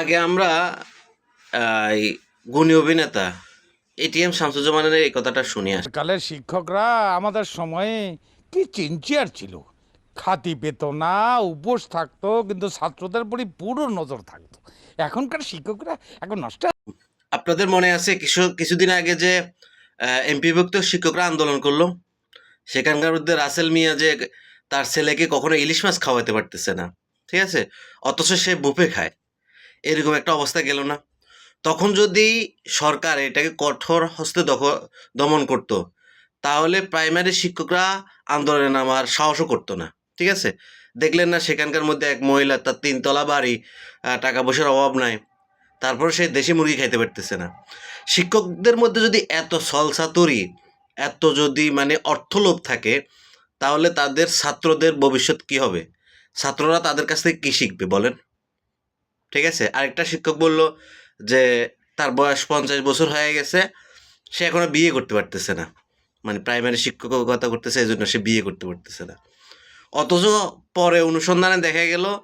আগে আমরা এই গুণী অভিনেতা এটিএম শামসুজ্জামানের এই কথাটা শুনে আসি। কালের শিক্ষকরা আমাদের সময়ে কি চিনচিয়ার ছিল? খাতি পেত না উপোস থাকতো কিন্তু ছাত্রদের প্রতি পুরো নজর থাকতো। এখনকার শিক্ষকরা এখন নষ্ট আপনাদের মনে আছে কিছু কিছুদিন আগে যে এমপিভুক্ত শিক্ষকরা আন্দোলন করল? সেখানকার মধ্যে রাসেল মিয়া যে তার ছেলেকে কখনো ইলিশ মাছ খাওয়াতে পারতেছে না ঠিক আছে? অথচ সে বুফে খায়। এরকম একটা অবস্থা গেল না। তখন যদি সরকার এটাকে কঠোর হস্তে দমন করত, তাহলে প্রাইমারি শিক্ষকরা আন্দোলনে নামার সাহসও করতো না, ঠিক আছে? দেখলেন না সেখানকার মধ্যে এক মহিলা, তার তিনতলা বাড়ি টাকা পয়সার অভাব নাই, তারপর সে দেশি মুরগি খাইতে পারতেছে না। শিক্ষকদের মধ্যে যদি এত সলসাতুরি এত যদি মানে অর্থলোভ থাকে, তাহলে তাদের ছাত্রদের ভবিষ্যৎ কি হবে? ছাত্ররা তাদের কাছ থেকে কী শিখবে বলেন? ঠিক আছে? আরেকটা শিক্ষক বলল যে, তার বয়স পঞ্চাশ বছর হয়ে গেছে, সে এখনও বিয়ে করতে পারতেছে না। মানে প্রাইমারি শিক্ষকতা করতেছে এই জন্য সে বিয়ে করতে পারতেছে না। অথচ পরে অনুসন্ধানে দেখা গেল,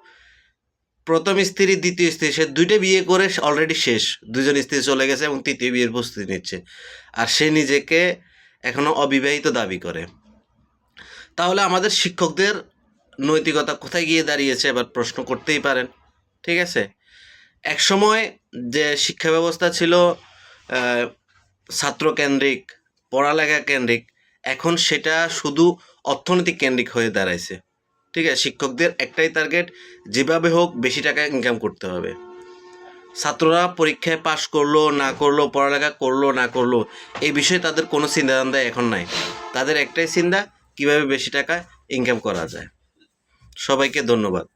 প্রথম স্ত্রী, দ্বিতীয় স্ত্রী, সে দুইটা বিয়ে করে অলরেডি শেষ। দুজন স্ত্রী চলে গেছে এবং তৃতীয় বিয়ের প্রস্তুতি নিচ্ছে। আর সে নিজেকে এখনও অবিবাহিত দাবি করে। তাহলে আমাদের শিক্ষকদের নৈতিকতা কোথায় গিয়ে দাঁড়িয়েছে, এবার প্রশ্ন করতেই পারেন। ঠিক আছে? এক সময় যে শিক্ষা ব্যবস্থা ছিল ছাত্রকেন্দ্রিক পড়ালেখা কেন্দ্রিক, এখন সেটা শুধু অর্থনৈতিক কেন্দ্রিক হয়ে দাঁড়াইছে। ঠিক আছে? শিক্ষকদের একটাই টার্গেট যেভাবে হোক বেশি টাকা ইনকাম করতে হবে। ছাত্ররা পরীক্ষায় পাশ করল, না করল, পড়ালেখা করল, না করল, এই বিষয়ে তাদের কোনো চিন্তাধান্দা এখন নাই। তাদের একটাই চিন্তা, কীভাবে বেশি টাকা ইনকাম করা যায়। সবাইকে ধন্যবাদ।